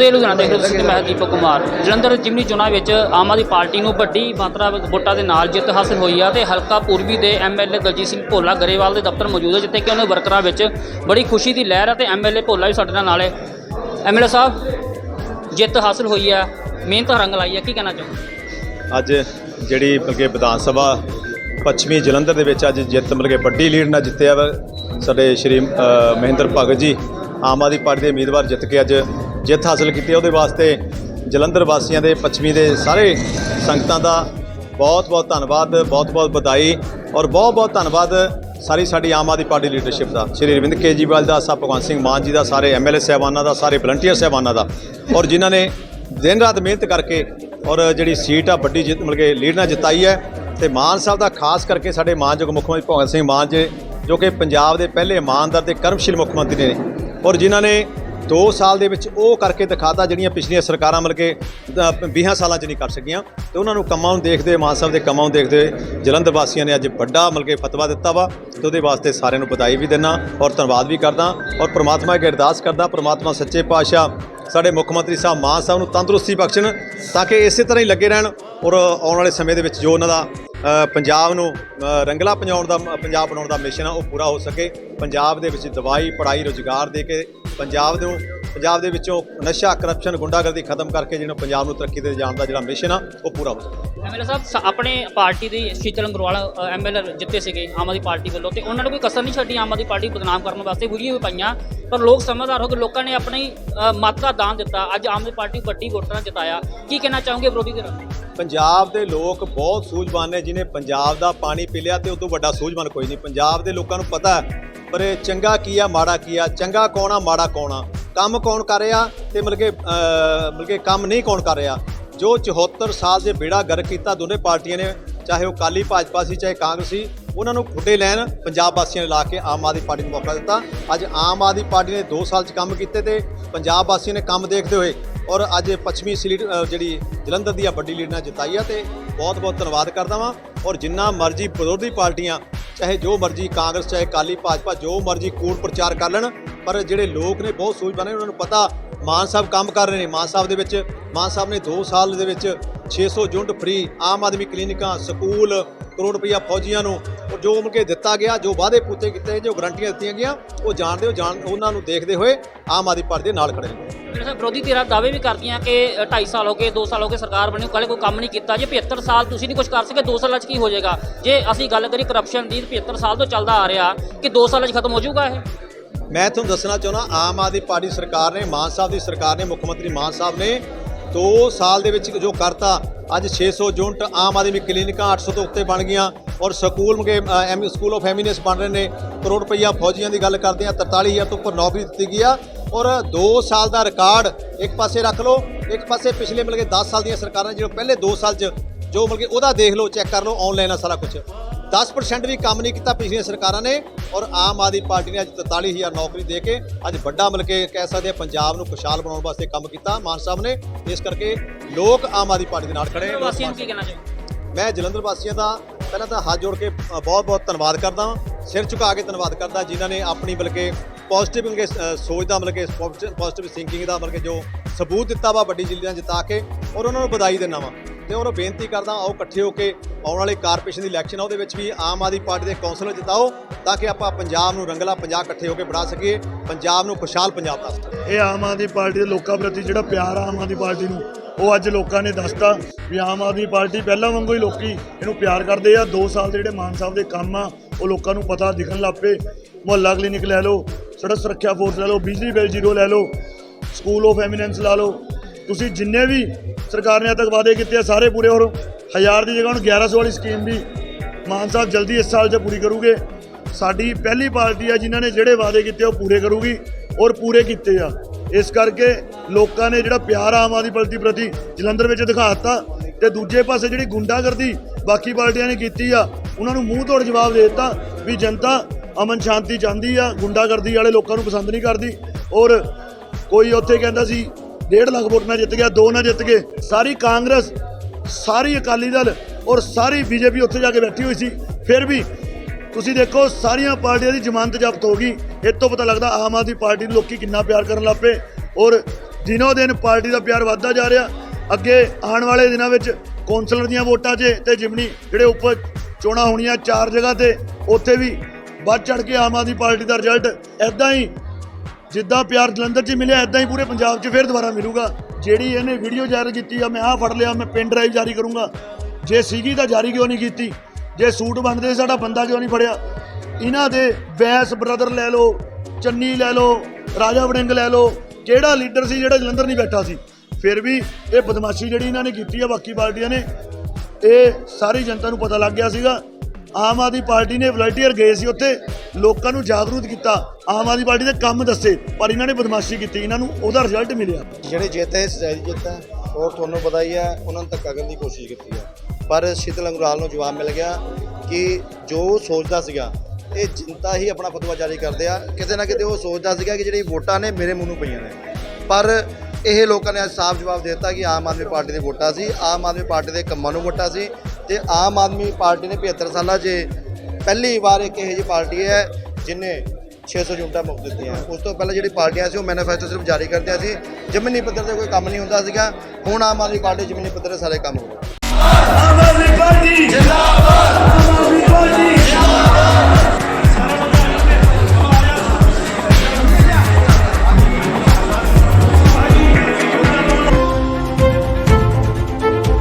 ਲੁਧਿਆਣਾ ਦੇਖ ਰਹੇ ਹੋ ਤੁਸੀਂ ਤੇ ਮੈਂ ਦੀਪਕ ਕੁਮਾਰ। ਜਲੰਧਰ ਜਿਮਨੀ ਚੋਣਾਂ ਵਿੱਚ ਆਮ ਆਦਮੀ ਪਾਰਟੀ ਨੂੰ ਵੱਡੀ ਮਾਤਰਾ ਵਿੱਚ ਵੋਟਾਂ ਦੇ ਨਾਲ ਜਿੱਤ ਹਾਸਲ ਹੋਈ ਆ ਤੇ ਹਲਕਾ ਪੂਰਬੀ ਦੇ ਐਮਐਲਏ ਦਲਜੀਤ ਸਿੰਘ ਭੋਲਾ ਗਰੇਵਾਲ ਦੇ ਦਫ਼ਤਰ ਮੌਜੂਦ ਹੈ ਜਿੱਥੇ ਕਿ ਉਹਨਾਂ ਵਰਕਰਾਂ ਵਿੱਚ ਬੜੀ ਖੁਸ਼ੀ ਦੀ ਲਹਿਰ ਹੈ ਤੇ ਐਮਐਲਏ ਭੋਲਾ ਵੀ ਸਾਡੇ ਨਾਲ ਹੈ। ਐਮਐਲਏ ਸਾਹਿਬ, ਜਿੱਤ ਹਾਸਲ ਹੋਈ ਆ, ਮਿਹਨਤ ਰੰਗ ਲਾਈ ਆ, ਕੀ ਕਹਿਣਾ ਚਾਹੋ ਅੱਜ ਜਿਹੜੀ ਬਲਕਿ ਵਿਧਾਨ ਸਭਾ ਪੱਛਮੀ ਜਲੰਧਰ ਦੇ ਵਿੱਚ ਅੱਜ ਜਿੱਤ ਮਿਲ ਕੇ ਵੱਡੀ ਲੀਡ ਨਾਲ ਜਿੱਤਿਆ ਵਾ ਸਾਡੇ ਸ਼੍ਰੀ ਮਹਿੰਦਰ ਭਗਤ ਜੀ। ਆਮ ਆਦਮੀ ਪਾਰਟੀ ਦੇ ਉਮੀਦਵਾਰ ਜਿੱਤ ਕੇ ਅੱਜ ਜਿੱਤ ਹਾਸਲ ਕੀਤੀ ਉਹਦੇ ਵਾਸਤੇ ਜਲੰਧਰ ਵਾਸੀਆਂ ਦੇ, ਪੱਛਮੀ ਦੇ ਸਾਰੇ ਸੰਗਤਾਂ ਦਾ ਬਹੁਤ ਬਹੁਤ ਧੰਨਵਾਦ, ਬਹੁਤ ਬਹੁਤ ਵਧਾਈ ਔਰ ਬਹੁਤ ਬਹੁਤ ਧੰਨਵਾਦ ਸਾਰੀ ਸਾਡੀ ਆਮ ਆਦਮੀ ਪਾਰਟੀ ਲੀਡਰਸ਼ਿਪ ਦਾ, ਸ਼੍ਰੀ ਅਰਵਿੰਦ ਕੇਜੀਵਾਲ ਦਾ, ਸਾ ਭਗਵੰਤ ਸਿੰਘ ਮਾਨ ਜੀ ਦਾ, ਸਾਰੇ ਐਮਐਲਏ ਸਾਹਿਬਾਨਾਂ ਦਾ, ਸਾਰੇ ਵਲੰਟੀਅਰ ਸਾਹਿਬਾਨਾਂ ਦਾ ਔਰ ਜਿਨ੍ਹਾਂ ਨੇ ਦਿਨ ਰਾਤ ਮਿਹਨਤ ਕਰਕੇ ਔਰ ਜਿਹੜੀ ਸੀਟ ਆ ਵੱਡੀ ਜਿੱਤ ਮਿਲ ਕੇ ਲੀਡ ਨਾਲ ਜਿਤਾਈ ਹੈ ਤੇ ਮਾਨ ਸਾਹਿਬ ਦਾ ਖਾਸ ਕਰਕੇ ਸਾਡੇ ਮਾਨਯੋਗ ਮੁੱਖ ਮੰਤਰੀ ਭਗਵੰਤ ਸਿੰਘ ਮਾਨ ਜੀ, ਜੋ ਕਿ ਪੰਜਾਬ ਦੇ ਪਹਿਲੇ ਇਮਾਨਦਾਰ ਤੇ ਕਰਮਸ਼ੀਲ ਮੁੱਖ ਮੰਤਰੀ ਨੇ ਔਰ ਜਿਨ੍ਹਾਂ ਨੇ 2 ਸਾਲ ਦੇ ਵਿੱਚ ਉਹ ਕਰਕੇ ਦਿਖਾਤਾ ਜਿਹੜੀਆਂ ਪਿਛਲੀਆਂ ਸਰਕਾਰਾਂ ਮਿਲ ਕੇ 20 ਸਾਲਾਂ 'ਚ ਨਹੀਂ ਕਰ ਸਕੀਆਂ, ਤੇ ਉਹਨਾਂ ਨੂੰ ਕੰਮਾਂ ਨੂੰ ਦੇਖਦੇ ਮਾਨ ਸਾਹਿਬ ਦੇ ਕੰਮਾਂ ਨੂੰ ਦੇਖਦੇ ਜਲੰਧਰ ਵਾਸੀਆਂ ਨੇ ਅੱਜ ਵੱਡਾ ਮਿਲ ਕੇ ਫਤਵਾ ਦਿੱਤਾ ਵਾ, ਤੇ ਉਹਦੇ ਵਾਸਤੇ ਸਾਰਿਆਂ ਨੂੰ ਵਧਾਈ ਵੀ ਦਿੰਦਾ ਔਰ ਧੰਨਵਾਦ ਵੀ ਕਰਦਾ ਔਰ ਪ੍ਰਮਾਤਮਾ ਅੱਗੇ ਅਰਦਾਸ ਕਰਦਾ, ਪ੍ਰਮਾਤਮਾ ਸੱਚੇ ਪਾਤਸ਼ਾਹ ਸਾਡੇ ਮੁੱਖ ਮੰਤਰੀ ਸਾਹਿਬ ਮਾਨ ਸਾਹਿਬ ਨੂੰ ਤੰਦਰੁਸਤੀ ਬਖਸ਼ਣ ਤਾਂ ਕਿ ਇਸੇ ਤਰ੍ਹਾਂ ਹੀ ਲੱਗੇ ਰਹਿਣ ਔਰ ਆਉਣ ਵਾਲੇ ਸਮੇਂ ਦੇ ਵਿੱਚ ਜੋ ਉਹਨਾਂ ਦਾ ਪੰਜਾਬ ਨੂੰ ਰੰਗਲਾ ਪੰਜਾਉਣ ਦਾ ਪੰਜਾਬ ਬਣਾਉਣ ਦਾ ਮਿਸ਼ਨ ਆ ਉਹ ਪੂਰਾ ਹੋ ਸਕੇ। ਪੰਜਾਬ ਦੇ ਵਿੱਚ ਦਵਾਈ ਪੜ੍ਹਾਈ ਰੋਜ਼ਗਾਰ ਦੇ ਕੇ ਪੰਜਾਬ ਨੂੰ ਪੰਜਾਬ ਦੇ ਵਿੱਚੋਂ ਨਸ਼ਾ ਕਰਪਸ਼ਨ ਗੁੰਡਾਗਰਦੀ ਖਤਮ ਕਰਕੇ ਜਿਹੜਾ ਪੰਜਾਬ ਨੂੰ ਤਰੱਕੀ ਤੇ ਜਾਣ ਦਾ ਜਿਹੜਾ ਮਿਸ਼ਨ ਆ ਉਹ ਪੂਰਾ ਹੋ ਸਕੇ। ਐਮਐਲਏ ਸਾਹਿਬ ਸ- ਆਪਣੇ ਪਾਰਟੀ ਦੀ ਸ਼ੀਤਲ ਅੰਗਰਵਾਲ ਐਮਐਲਏ ਜਿੱਤੇ ਸੀਗੇ ਆਮ ਆਦਮੀ ਪਾਰਟੀ ਵੱਲੋਂ ਤੇ ਉਹਨਾਂ ਨੇ ਕੋਈ ਕਸਰ ਨਹੀਂ ਛੱਡੀ ਆਮ ਆਦਮੀ ਪਾਰਟੀ ਬਦਨਾਮ ਕਰਨ ਵਾਸਤੇ ਵੀਡੀਓ ਵੀ ਪਾਈਆਂ। ਪਰ ਲੋਕ ਸਮਝਦਾਰ ਹੋ ਕੇ ਲੋਕਾਂ ਨੇ ਆਪਣੀ ਅ, ਮੱਤ ਦਾ ਦਾਨ ਦਿੱਤਾ। ਅੱਜ ਆਮ ਆਦਮੀ ਪਾਰਟੀ ਵੱਡੀ ਵੋਟਾਂ ਨਾਲ ਜਿਤਾਇਆ। ਕੀ ਕਹਿਣਾ ਚਾਹੋਗੇ ਵਿਰੋਧੀ ਧਿਰ? ਪੰਜਾਬ ਦੇ ਲੋਕ ਬਹੁਤ ਸੂਝਵਾਨ ਨੇ, ਜਿਨੇ ਪੰਜਾਬ ਦਾ ਪਾਣੀ ਪੀ ਲਿਆ ਤੇ ਉਦੋਂ ਵੱਡਾ ਸੂਝਵਾਨ ਕੋਈ ਨਹੀਂ। ਪੰਜਾਬ ਦੇ ਲੋਕਾਂ ਨੂੰ ਪਤਾ ਪਰ ਇਹ ਚੰਗਾ ਕੀ ਆ, ਮਾੜਾ ਕੀ ਆ? ਚੰਗਾ ਕੌਣ ਆ, ਮਾੜਾ ਕੌਣ ਆ? ਕੰਮ ਕੌਣ ਕਰ ਰਿਹਾ ਤੇ ਮਤਲਬ ਕਿ ਮਤਲਬ ਕਿ ਕੰਮ ਨਹੀਂ ਕੌਣ ਕਰ ਰਿਹਾ? ਜੋ 74 ਸਾਲ ਦੇ ਬੇੜਾ ਗਰਕ ਕੀਤਾ ਦੋਨੇ ਪਾਰਟੀਆਂ ਨੇ, ਚਾਹੇ ਉਹ ਕਾਲੀ ਭਾਜਪਾ ਸੀ, ਚਾਹੇ ਕਾਂਗਰਸ ਸੀ, ਉਹਨਾਂ ਨੂੰ ਖੁੱਡੇ ਲੈਣ ਪੰਜਾਬ ਵਾਸੀਆਂ ਨੇ ਲਾ ਕੇ ਆਮ ਆਦਮੀ ਪਾਰਟੀ ਨੂੰ ਮੌਕਾ ਦਿੱਤਾ। ਅੱਜ ਆਮ ਆਦਮੀ ਪਾਰਟੀ ਨੇ 2 ਸਾਲ 'ਚ ਕੰਮ ਕੀਤੇ ਤੇ ਪੰਜਾਬ ਵਾਸੀਆਂ ਨੇ ਕੰਮ ਦੇਖਦੇ ਹੋਏ ਔਰ ਅੱਜ ਪੱਛਮੀ ਸੀਟ ਅ, ਜਿਹੜੀ ਜਲੰਧਰ ਦੀ ਆ ਵੱਡੀ ਲੀਡ ਨਾਲ ਜਿਤਾਈ ਆ ਤੇ ਬਹੁਤ ਬਹੁਤ ਧੰਨਵਾਦ ਕਰਦਾ ਵਾਂ। ਔਰ ਜਿੰਨਾ ਮਰਜ਼ੀ ਵਿਰੋਧੀ ਪਾਰਟੀਆਂ ਚਾਹੇ ਜੋ ਮਰਜ਼ੀ ਕਾਂਗਰਸ ਚਾਹੇ ਕਾਲੀ ਭਾਜਪਾ ਜੋ ਮਰਜ਼ੀ ਕੂੜ ਪ੍ਰਚਾਰ ਕਰ ਲੈਣ ਪਰ ਜਿਹੜੇ ਲੋਕ ਨੇ ਬਹੁਤ ਸੂਝਵਾਨ ਨੇ ਉਹਨਾਂ ਨੂੰ ਪਤਾ ਮਾਨ ਸਾਹਿਬ ਕੰਮ ਕਰ ਰਹੇ ਨੇ। ਮਾਨ ਸਾਹਿਬ ਦੇ ਵਿੱਚ ਮਾਨ ਸਾਹਿਬ ਨੇ 2 ਸਾਲ ਦੇ ਵਿੱਚ 600 ਯੂਨਿਟ ਫ੍ਰੀ ਆਮ ਆਦਮੀ ਕਲੀਨਿਕਾਂ ਸਕੂਲ ਕਰੋੜ ਰੁਪਈਆ ਫੌਜੀਆਂ ਨੂੰ ਜੋ ਮੁੜ ਕੇ ਦਿੱਤਾ ਗਿਆ ਜੋ ਵਾਅਦੇ ਪੂਤੇ ਕੀਤੇ ਜੋ ਗਰੰਟੀਆਂ ਦਿੱਤੀਆਂ ਗਿਆ ਉਹ ਜਾਣਦੇ ਹੋ ਜਾਣ ਉਹਨਾਂ ਨੂੰ ਦੇਖਦੇ ਹੋਏ ਆਮ ਆਦਮੀ ਪਾਰਟੀ ਦੇ ਨਾਲ ਖੜੇ ਨੇ। ਜਿਹੜੇ ਸਾਹਿਬ ਵਿਰੋਧੀ ਧਿਰਾਂ ਦਾਅਵੇ ਵੀ ਕਰਦੀਆਂ ਕਿ 2.5 ਸਾਲ ਹੋ ਗਏ 2 ਸਾਲ ਹੋ ਗਏ ਸਰਕਾਰ ਬਣੀ ਕੱਲ੍ਹ ਕੋਈ ਕੰਮ ਨਹੀਂ ਕੀਤਾ ਜੇ 75 ਸਾਲ ਤੁਸੀਂ ਨਹੀਂ ਕੁਝ ਕਰ ਸਕੇ 2 ਸਾਲਾਂ 'ਚ ਕੀ ਹੋ ਜਾਏਗਾ? ਜੇ ਅਸੀਂ ਗੱਲ ਕਰੀ ਕਰਪਸ਼ਨ ਦੀ ਤਾਂ 75 ਸਾਲ ਤੋਂ ਚੱਲਦਾ ਆ ਰਿਹਾ ਕਿ 2 ਸਾਲਾਂ 'ਚ ਖਤਮ ਹੋ ਜਾਊਗਾ ਇਹ? ਮੈਂ ਤੁਹਾਨੂੰ ਦੱਸਣਾ ਚਾਹੁੰਦਾ ਆਮ ਆਦਮੀ ਪਾਰਟੀ ਸਰਕਾਰ ਨੇ ਮਾਨ ਸਾਹਿਬ ਦੀ ਸਰਕਾਰ ਨੇ ਮੁੱਖ ਮੰਤਰੀ ਮਾਨ ਸਾਹਿਬ ਨੇ 2 ਸਾਲ ਦੇ ਵਿੱਚ ਜੋ ਕਰਤਾ, ਅੱਜ 600 ਯੂਨਿਟ ਆਮ ਆਦਮੀ ਕਲੀਨਿਕਾਂ 800 ਤੋਂ ਉੱਤੇ ਬਣ ਗਈਆਂ ਔਰ ਸਕੂਲ ਮਗੇ ਐਮ ਸਕੂਲ ਆਫ ਐਮੀਨੈਂਸ ਬਣ ਰਹੇ ਨੇ। ਕਰੋੜ ਰੁਪਈਆ ਫੌਜੀਆਂ ਦੀ ਗੱਲ ਕਰਦੇ ਆ 43000 ਤੋਂ ਉੱਪਰ ਨੌਕਰੀ ਦਿੱਤੀ ਗਈ ਆ ਔਰ 2 ਸਾਲ ਦਾ ਰਿਕਾਰਡ ਇੱਕ ਪਾਸੇ ਰੱਖ ਲਓ, ਇੱਕ ਪਾਸੇ ਪਿਛਲੇ ਮਿਲ ਕੇ 10 ਸਾਲ ਦੀਆਂ ਸਰਕਾਰਾਂ ਜਿਹੜੇ ਪਹਿਲੇ 2 ਸਾਲ 'ਚ ਜੋ ਮਿਲ ਕੇ ਉਹਦਾ ਦੇਖ ਲਓ, ਚੈੱਕ ਕਰ ਲਓ ਆਨਲਾਈਨ ਆ ਸਾਰਾ ਕੁਝ 10% ਵੀ ਕੰਮ ਨਹੀਂ ਕੀਤਾ ਪਿਛਲੀਆਂ ਸਰਕਾਰਾਂ ਨੇ ਔਰ ਆਮ ਆਦਮੀ ਪਾਰਟੀ ਨੇ ਅੱਜ 43000 ਨੌਕਰੀ ਦੇ ਕੇ ਅੱਜ ਵੱਡਾ ਮਿਲ ਕੇ ਕਹਿ ਸਕਦੇ ਆ ਪੰਜਾਬ ਨੂੰ ਖੁਸ਼ਹਾਲ ਬਣਾਉਣ ਵਾਸਤੇ ਕੰਮ ਕੀਤਾ। ਮਾਨ ਸਾਹਿਬ ਨੇ ਇਸ ਕਰਕੇ ਲੋਕ ਆਮ ਆਦਮੀ ਪਾਰਟੀ ਦੇ ਨਾਲ ਖੜੇ ਕੀ ਮੈਂ ਜਲੰਧਰ ਵਾਸੀਆਂ ਦਾ ਪਹਿਲਾਂ ਤਾਂ ਹੱਥ ਜੋੜ ਕੇ ਬਹੁਤ ਬਹੁਤ ਧੰਨਵਾਦ ਕਰਦਾ ਹਾਂ ਸਿਰ ਝੁਕਾ ਕੇ ਧੰਨਵਾਦ ਕਰਦਾ ਜਿਨ੍ਹਾਂ ਨੇ ਆਪਣੀ ਬਲਕਿ ਪੋਜ਼ਿਟਿਵ ਸੋਚ ਦਾ ਬਲਕਿ ਪੋਜ਼ਿਟਿਵ ਥਿੰਕਿੰਗ ਦਾ ਬਲਕਿ ਜੋ ਸਬੂਤ ਦਿੱਤਾ ਵਾ ਵੱਡੀ ਜ਼ਿਲ੍ਹਿਆਂ ਜਿਤਾ ਕੇ ਔਰ ਉਹਨਾਂ ਨੂੰ ਵਧਾਈ ਦਿੰਦਾ ਵਾਂ। ਤੇ ਉਹਨਾਂ ਬੇਨਤੀ ਕਰਦਾ ਆਓ ਇਕੱਠੇ ਹੋ ਕੇ ਆਉਣ ਵਾਲੇ ਕਾਰਪੋਰੇਸ਼ਨ ਦੀ ਇਲੈਕਸ਼ਨ ਆ, ਉਹਦੇ ਵਿੱਚ ਵੀ ਆਮ ਆਦਮੀ ਪਾਰਟੀ ਦੇ ਕੌਂਸਲਰ ਜਿਤਾਓ, ਤਾਂ ਕਿ ਆਪਾਂ ਪੰਜਾਬ ਨੂੰ ਰੰਗਲਾ ਪੰਜਾਬ ਇਕੱਠੇ ਹੋ ਕੇ ਬਣਾ ਸਕੀਏ, ਪੰਜਾਬ ਨੂੰ ਖੁਸ਼ਹਾਲ ਪੰਜਾਬ ਬਣਾ ਸਕੀਏ। ਇਹ ਆਮ ਆਦਮੀ ਪਾਰਟੀ ਦੇ ਲੋਕਾਂ ਪ੍ਰਤੀ ਜਿਹੜਾ ਪਿਆਰ ਆਮ ਆਦਮੀ ਪਾਰਟੀ ਨੂੰ, ਉਹ ਅੱਜ ਲੋਕਾਂ ਨੇ ਦੱਸਤਾ ਵੀ ਆਮ ਆਦਮੀ ਪਾਰਟੀ ਪਹਿਲਾਂ ਵਾਂਗੂ ਹੀ ਲੋਕੀ ਇਹਨੂੰ ਪਿਆਰ ਕਰਦੇ ਆ। 2 ਸਾਲ ਦੇ ਜਿਹੜੇ ਮਾਨ ਸਾਹਿਬ ਦੇ ਕੰਮ ਆ, ਉਹ ਲੋਕਾਂ ਨੂੰ ਪਤਾ ਦਿਖਣ ਲੱਪੇ ਮੁਹੱਲਾ ਕਲੀਨਿਕ ਲੈ ਲਓ, ਸੜਕ ਸੁਰੱਖਿਆ ਫੋਰਸ ਲੈ ਲਓ, ਬਿਜਲੀ ਬਿੱਲ ਜ਼ੀਰੋ ਲੈ ਲਓ, ਸਕੂਲ ਆਫ ਐਮੀਨੈਂਸ ਲਾ ਲਓ ਤੁਸੀਂ ਜਿੰਨੇ ਵੀ ਸਰਕਾਰ ਨੇ ਅੱਜ ਤੱਕ ਵਾਅਦੇ ਕੀਤੇ ਆ, ਸਾਰੇ ਪੂਰੇ ਹੋ ਹਜ਼ਾਰ ਦੀ ਜਗ੍ਹਾ ਹੁਣ 1100 ਵਾਲੀ ਸਕੀਮ ਵੀ ਮਾਨ ਸਾਹਿਬ ਜਲਦੀ ਇਸ ਸਾਲ 'ਚ ਪੂਰੀ ਕਰੂਗੇ। ਸਾਡੀ ਪਹਿਲੀ ਪਾਰਟੀ ਆ ਜਿਨ੍ਹਾਂ ਨੇ ਜਿਹੜੇ ਵਾਅਦੇ ਕੀਤੇ ਉਹ ਪੂਰੇ ਕਰੂਗੀ ਔਰ ਪੂਰੇ ਕੀਤੇ ਆ। ਇਸ ਕਰਕੇ ਲੋਕਾਂ ਨੇ ਜਿਹੜਾ ਪਿਆਰ ਆਮ ਆਦਮੀ ਪਾਰਟੀ ਪ੍ਰਤੀ ਜਲੰਧਰ ਵਿੱਚ ਦਿਖਾਤਾ ਤੇ ਦੂਜੇ ਪਾਸੇ ਜਿਹੜੀ ਗੁੰਡਾਗਰਦੀ ਬਾਕੀ ਪਾਰਟੀਆਂ ਨੇ ਕੀਤੀ ਆ, ਉਹਨਾਂ ਨੂੰ ਮੂੰਹ ਤੋੜ ਜਵਾਬ ਦੇ ਦਿੱਤਾ ਵੀ ਜਨਤਾ ਅਮਨ ਸ਼ਾਂਤੀ ਚਾਹੁੰਦੀ ਆ, ਗੁੰਡਾਗਰਦੀ ਵਾਲੇ ਲੋਕਾਂ ਨੂੰ ਪਸੰਦ ਨਹੀਂ ਕਰਦੀ ਔਰ ਕੋਈ ਉੱਥੇ ਕਹਿੰਦਾ ਸੀ ਡੇਢ ਲੱਖ ਵੋਟ ਨਾਲ ਜਿੱਤ ਗਿਆ, ਦੋ ਨਾਲ ਜਿੱਤ ਗਏ। ਸਾਰੀ ਕਾਂਗਰਸ, ਸਾਰੀ ਅਕਾਲੀ ਦਲ ਔਰ ਸਾਰੀ ਬੀਜੇਪੀ ਉੱਥੇ ਜਾ ਕੇ ਬੈਠੀ ਹੋਈ ਸੀ। ਫਿਰ ਵੀ ਤੁਸੀਂ ਦੇਖੋ, ਸਾਰੀਆਂ ਪਾਰਟੀਆਂ ਦੀ ਜ਼ਮਾਨਤ ਜ਼ਬਤ ਹੋ ਗਈ। ਇਹ ਤੋਂ ਪਤਾ ਲੱਗਦਾ ਆਮ ਆਦਮੀ ਪਾਰਟੀ ਨੂੰ ਲੋਕੀ ਕਿੰਨਾ ਪਿਆਰ ਕਰਨ ਲੱਪੇ ਔਰ ਦਿਨੋ ਦਿਨ ਪਾਰਟੀ ਦਾ ਪਿਆਰ ਵੱਧਦਾ ਜਾ ਰਿਹਾ। ਅੱਗੇ ਆਉਣ ਵਾਲੇ ਦਿਨਾਂ ਵਿੱਚ ਕੌਂਸਲਰ ਦੀਆਂ ਵੋਟਾਂ 'ਚ ਤੇ ਜਿਮਨੀ ਜਿਹੜੇ ਉੱਪਰ ਚੋਣਾਂ ਹੋਣੀਆਂ ਚਾਰ ਜਗ੍ਹਾ ਤੇ, ਉੱਥੇ ਵੀ ਵੱਧ ਚੜ ਕੇ ਆਮ ਆਦਮੀ ਪਾਰਟੀ ਦਾ ਰਿਜ਼ਲਟ ਐਦਾਂ ਹੀ ਜਿੱਦਾਂ ਪਿਆਰ ਜਲੰਧਰ 'ਚ ਮਿਲਿਆ ਐਦਾਂ ਹੀ ਪੂਰੇ ਪੰਜਾਬ 'ਚ ਫਿਰ ਦੁਬਾਰਾ ਮਿਲੂਗਾ। ਜਿਹੜੀ ਇਹਨੇ ਵੀਡੀਓ ਜਾਰੀ ਕੀਤੀ ਆ, ਮੈਂ ਆਹ ਫੜ ਲਿਆ, ਮੈਂ ਪਿਨ ਡਰਾਈਵ ਜਾਰੀ ਕਰੂੰਗਾ। ਜੇ ਸੀਗੀ ਤਾਂ ਜਾਰੀ ਕਿਉਂ ਨਹੀਂ ਕੀਤੀ? ਜੇ ਸੂਟ ਬਣਦੇ ਸਾਡਾ ਬੰਦਾ ਕਿਉਂ ਨਹੀਂ ਫੜਿਆ? ਇਹਨਾਂ ਦੇ ਵੈਸ ਬ੍ਰਦਰ ਲੈ ਲਓ, ਚੰਨੀ ਲੈ ਲਓ, ਰਾਜਾ ਵੜਿੰਗ ਲੈ ਲਓ, ਕਿਹੜਾ ਲੀਡਰ ਸੀ ਜਿਹੜਾ ਜਲੰਧਰ ਨਹੀਂ ਬੈਠਾ ਸੀ? ਫਿਰ ਵੀ ਇਹ ਬਦਮਾਸ਼ੀ ਜਿਹੜੀ ਇਹਨਾਂ ਨੇ ਕੀਤੀ ਆ, ਬਾਕੀ ਪਾਰਟੀਆਂ ਨੇ, ਇਹ ਸਾਰੀ ਜਨਤਾ ਨੂੰ ਪਤਾ ਲੱਗ ਗਿਆ ਸੀਗਾ। ਆਮ ਆਦਮੀ ਪਾਰਟੀ ਨੇ ਵਲੰਟੀਅਰ ਗਏ ਸੀ ਉੱਥੇ, ਲੋਕਾਂ ਨੂੰ ਜਾਗਰੂਕ ਕੀਤਾ। ਆਮ ਆਦਮੀ ਪਾਰਟੀ ਦੇ ਕੰਮ ਦੱਸੇ, ਪਰ ਇਹਨਾਂ ਨੇ ਬਦਮਾਸ਼ੀ ਕੀਤੀ, ਇਹਨਾਂ ਨੂੰ ਉਹਦਾ ਰਿਜ਼ਲਟ ਮਿਲਿਆ। ਜਿਹੜੇ ਜਿੱਤ ਹੈ ਸਜਾਈ ਜਿੱਤ ਹੈ ਔਰ ਤੁਹਾਨੂੰ ਪਤਾ ਹੀ ਹੈ, ਉਹਨਾਂ ਨੇ ਧੱਕਾ ਕਰਨ ਦੀ ਕੋਸ਼ਿਸ਼ ਕੀਤੀ ਹੈ। ਪਰ ਸ਼ੀਤਲ ਅੰਗਰਾਲ ਨੂੰ ਜਵਾਬ ਮਿਲ ਗਿਆ ਕਿ ਜੋ ਸੋਚਦਾ ਸੀਗਾ, ਇਹ ਜਨਤਾ ਹੀ ਆਪਣਾ ਫਤਵਾ ਜਾਰੀ ਕਰਦੇ ਆ। ਕਿਤੇ ਨਾ ਕਿਤੇ ਉਹ ਸੋਚਦਾ ਸੀਗਾ ਕਿ ਜਿਹੜੀ ਵੋਟਾਂ ਨੇ, ਮੇਰੇ ਮੂੰਹ ਨੂੰ ਪਈਆਂ ਨੇ। ਪਰ ਇਹ ਲੋਕਾਂ ਨੇ ਅੱਜ ਸਾਫ਼ ਜਵਾਬ ਦੇ ਦਿੱਤਾ ਕਿ ਆਮ ਆਦਮੀ ਪਾਰਟੀ ਦੀ ਵੋਟਾਂ ਸੀ, ਆਮ ਆਦਮੀ ਪਾਰਟੀ ਦੇ ਕੰਮਾਂ ਨੂੰ ਵੋਟਾਂ ਸੀ। ਤੇ ਆਮ ਆਦਮੀ ਪਾਰਟੀ ਨੇ 75 ਸਾਲਾਂ 'ਚ ਪਹਿਲੀ ਵਾਰ ਇੱਕ ਇਹੋ ਜਿਹੀ ਪਾਰਟੀ ਹੈ ਜਿਨੇ 600 ਯੂਨਿਟਾਂ ਮੁੱਕ ਦਿੱਤੀਆਂ। ਉਸ ਤੋਂ ਪਹਿਲਾਂ ਜਿਹੜੀ ਪਾਰਟੀਆਂ ਸੀ ਉਹ ਮੈਨੀਫੈਸਟੋ ਸਿਰਫ ਜਾਰੀ ਕਰਦੀਆਂ ਸੀ। ਜ਼ਮੀਨੀ ਪੱਧਰ ਤੇ ਕੋਈ ਕੰਮ ਨਹੀਂ ਹੁੰਦਾ ਸੀਗਾ। ਹੁਣ ਆਮ ਆਦਮੀ ਪਾਰਟੀ ਜ਼ਮੀਨੀ ਪੱਧਰ ਤੇ ਸਾਰੇ ਕੰਮ ਹੋ ਰਹੇ ਆਮ ਆਦਮੀ ਪਾਰਟੀ ਜਿੰਦਾਬਾਦ।